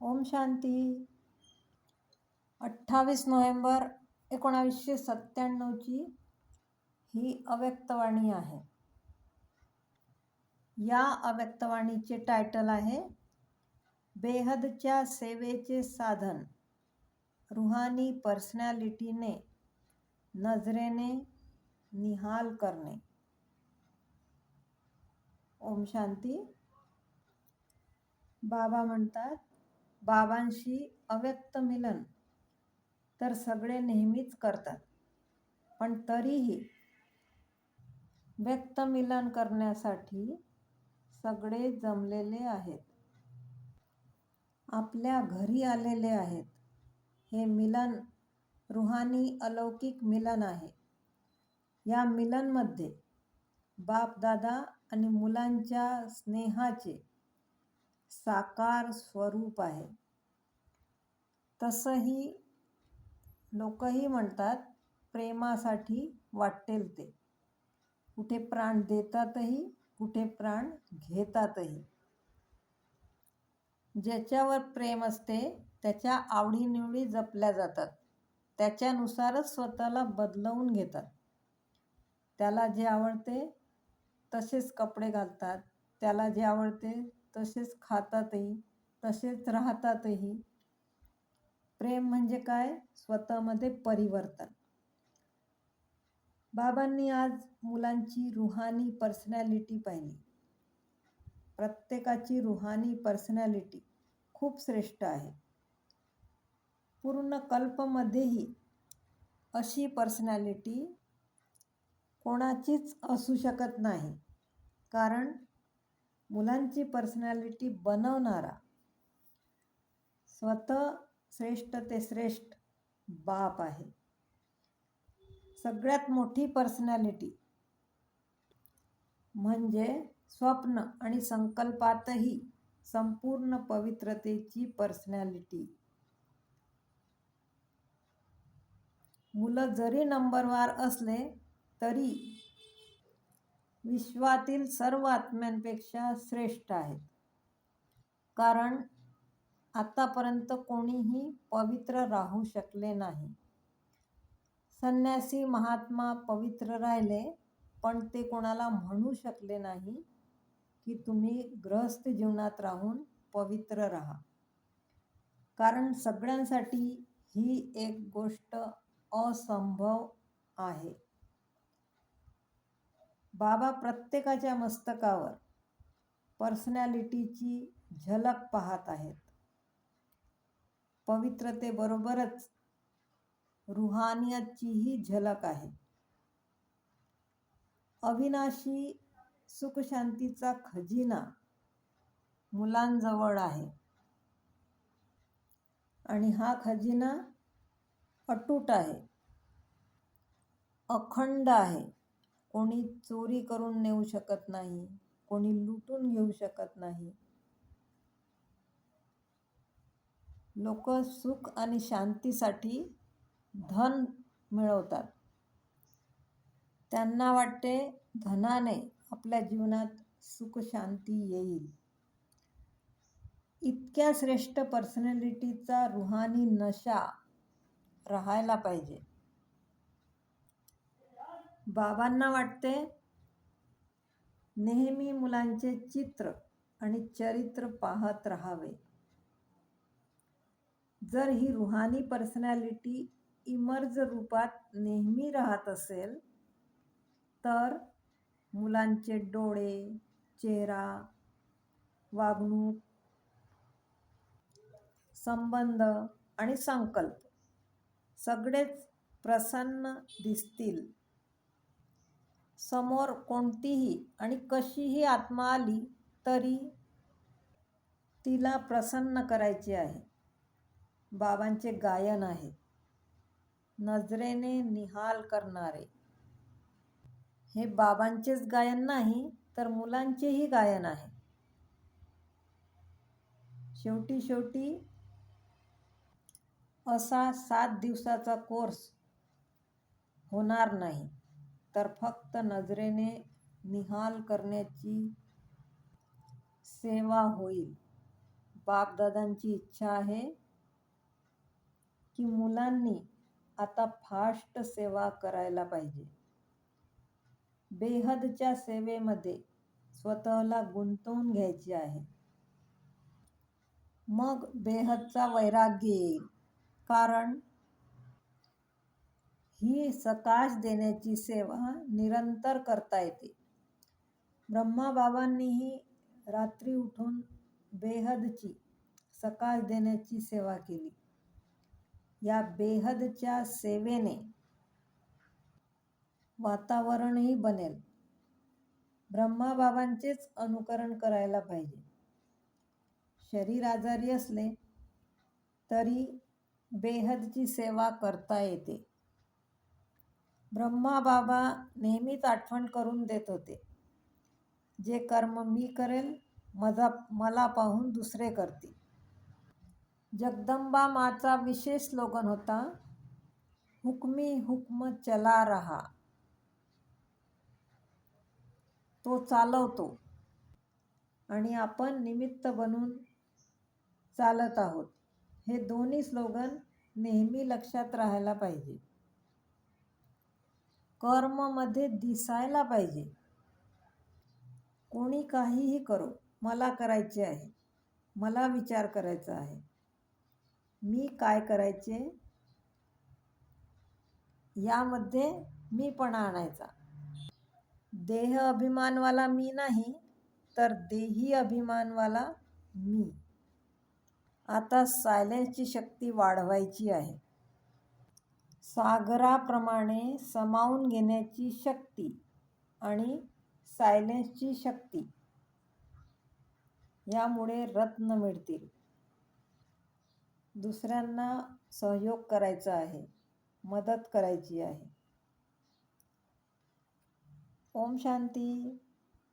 ओम शांती. अठ्ठावीस नोव्हेंबर एकोणावीसशे सत्त्याण्णवची ही अव्यक्तवाणी आहे. या अव्यक्तवाणीचे टायटल आहे बेहदच्या सेवेचे साधन रुहानी पर्सनॅलिटीने नजरेने निहाल करणे. ओम शांती. बाबा म्हणतात बाबांशी अव्यक्त मिलन तर सगळे नेहमीच करतात. पण तरीही व्यक्त मिलन करण्यासाठी सगळे जमलेले आहेत. आपल्या घरी आलेले आहेत. हे मिलन रुहानी अलौकिक मिलन आहे. या मिलनमध्ये बापदादा आणि मुलांच्या स्नेहाचे साकार स्वरूप आहे. तसंही लोकही म्हणतात प्रेमासाठी वाटेल ते. कुठे प्राण देतातही कुठे प्राण घेतातही. ज्याच्यावर प्रेम असते त्याच्या आवडीनिवडी जपल्या जातात. त्याच्यानुसारच स्वतःला बदलवून घेतात. त्याला जे आवडते तसेच कपडे घालतात. त्याला जे आवडते तसेच खातातही तसेच राहतातही. प्रेम म्हणजे काय? स्वतःमध्ये परिवर्तन. बाबांनी आज मुलांची रुहानी पर्सनॅलिटी पाहिली. प्रत्येकाची रुहानी पर्सनॅलिटी खूप श्रेष्ठ आहे. पूर्ण कल्पमध्येही अशी पर्सनॅलिटी कोणाचीच असू शकत नाही. कारण मुलांची पर्सनॅलिटी बनवणारा स्वतः श्रेष्ठ ते श्रेष्ठ बाप आहे. सगळ्यात मोठी पर्सनॅलिटी म्हणजे स्वप्न आणि संकल्पातही संपूर्ण पवित्रतेची पर्सनॅलिटी मुलं जरी नंबरवार असले तरी विश्वातील सर्व आत्म्यांपेक्षा श्रेष्ठ आहेत. कारण आतापर्यंत कोणीही पवित्र राहू शकले नाही. संन्यासी महात्मा पवित्र राहिले पण ते कोणाला म्हणू शकले नाही की तुम्ही गृहस्थ जीवनात राहून पवित्र राहा. कारण सगळ्यांसाठी ही एक गोष्ट असंभव आहे. बाबा प्रत्येकाच्या मस्तकावर पर्सनॅलिटीची झलक पाहत आहेत. पवित्रतेबरोबरच रुहानियतचीही झलक आहे. अविनाशी सुखशांतीचा खजिना मुलांजवळ आहे. आणि हा खजिना अटूट आहे. अखंड आहे. कोणी चोरी करून नेऊ शकत नाही कोणी लुटून घेऊ शकत नाही. लोक सुख आणि शांतीसाठी धन मिळवतात. त्यांना वाटते धनाने आपल्या जीवनात सुख शांती येईल. इतक्या श्रेष्ठ पर्सनॅलिटीचा रुहानी नशा राहायला पाहिजे. बाबांना वाटते नेहमी मुलांचे चित्र आणि चरित्र पाहत राहावे. जर ही रुहानी पर्सनॅलिटी इमर्ज रूपात नेहमी राहत असेल तर मुलांचे डोळे चेहरा वागणूक संबंध आणि संकल्प सगळेच प्रसन्न दिसतील. समोर कोणतीही आणि कशीही आत्मा आली तरी तिला प्रसन्न करायची आहे. बाबांचे गायन आहे. नजरेने निहाल करणारे. हे बाबांचेच गायन नाही तर मुलांचेही गायन आहे. शेवटी शेवटी असा सात दिवसाचा कोर्स होणार नाही. तर फक्त नजरेने निहाल करण्याची सेवा होईल. बापदादांची इच्छा आहे की मुलांनी आता फास्ट सेवा करायला पाहिजे. बेहदच्या सेवेमध्ये स्वतःला गुंतवून घ्यायची आहे. मग बेहदचा वैराग्य येईल. कारण ही सकाश देण्याची सेवा निरंतर करता येते. ब्रह्माबाबांनीही रात्री उठून बेहदची सकाश देण्याची सेवा केली. या बेहदच्या सेवेने वातावरणही बनेल. ब्रह्माबाबांचेच अनुकरण करायला पाहिजे. शरीर आजारी असले तरी बेहदची सेवा करता येते. ब्रह्माबाबा नेहमीच आठवण करून देत होते. जे कर्म मी करेल मजा मला पाहून दुसरे करतील. जगदंबा माचा विशेष स्लोगन होता. हुकमी हुक्म चला रहा. तो चालवतो. आणि आपण निमित्त बनून चालत आहोत. हे दोन्ही स्लोगन नेहमी लक्षात राहायला पाहिजे. कर्ममध्ये दिसायला पाहिजे. कोणी काहीही करो मला करायचे आहे. मला विचार करायचा आहे. मी काय करायचे? यामध्ये मीपणा आणायचा. देह अभिमानवाला मी नाही तर देही अभिमानवाला मी. आता सायलेन्सची शक्ती वाढवायची आहे. सागराप्रमाणे समावून घेण्याची शक्ती आणि सायलेन्सची शक्ती यामुळे रत्न मिळतील. दुसऱ्यांना सहयोग करायचा आहे मदत करायची आहे. ओम शांती.